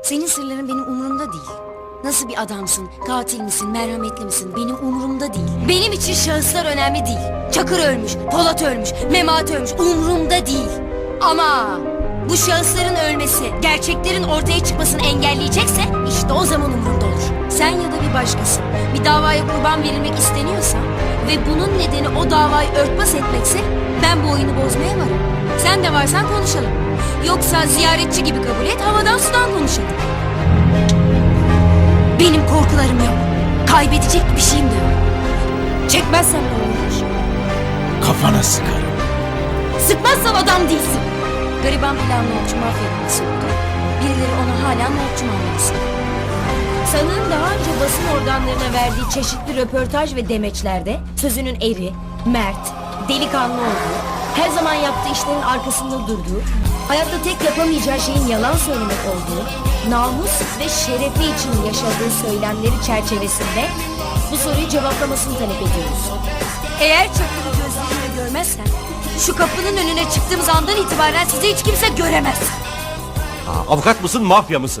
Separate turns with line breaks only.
Senin sırların benim umurumda değil. Nasıl bir adamsın, katil misin, merhametli misin benim umurumda değil. Benim için şahıslar önemli değil. Çakır ölmüş, Polat ölmüş, Memat ölmüş umurumda değil. Ama bu şahısların ölmesi, gerçeklerin ortaya çıkmasını engelleyecekse işte o zaman umurumda olur. Sen ya da bir başkası bir davaya kurban verilmek isteniyorsa ve bunun nedeni o davayı örtbas etmekse ben bu oyunu bozmaya varım. Sen de varsan konuşalım. Yoksa ziyaretçi gibi kabul et havadan sudan konuşalım. Benim korkularım yok. Kaybedecek bir şeyim de yok. Çekmezsem ne olur?
Kafana sıkarım.
Sıkmazsan adam değilsin. Gariban planlı okçu mahvedilmesi oldu. Birileri ona hala notçu muamelesi. Sanığın daha önce basın organlarına verdiği çeşitli röportaj ve demeçlerde sözünün eri, mert, delikanlı olduğu, her zaman yaptığı işlerin arkasında durduğu, hayatta tek yapamayacağı şeyin yalan söylemek olduğu, namus ve şerefi için yaşadığı söylemleri çerçevesinde bu soruyu cevaplamasını talep ediyoruz. Eğer çakılı gözleriyle görmezsen şu kapının önüne çıktığımız andan itibaren sizi hiç kimse göremez.
Aa, avukat mısın, mafya mısın?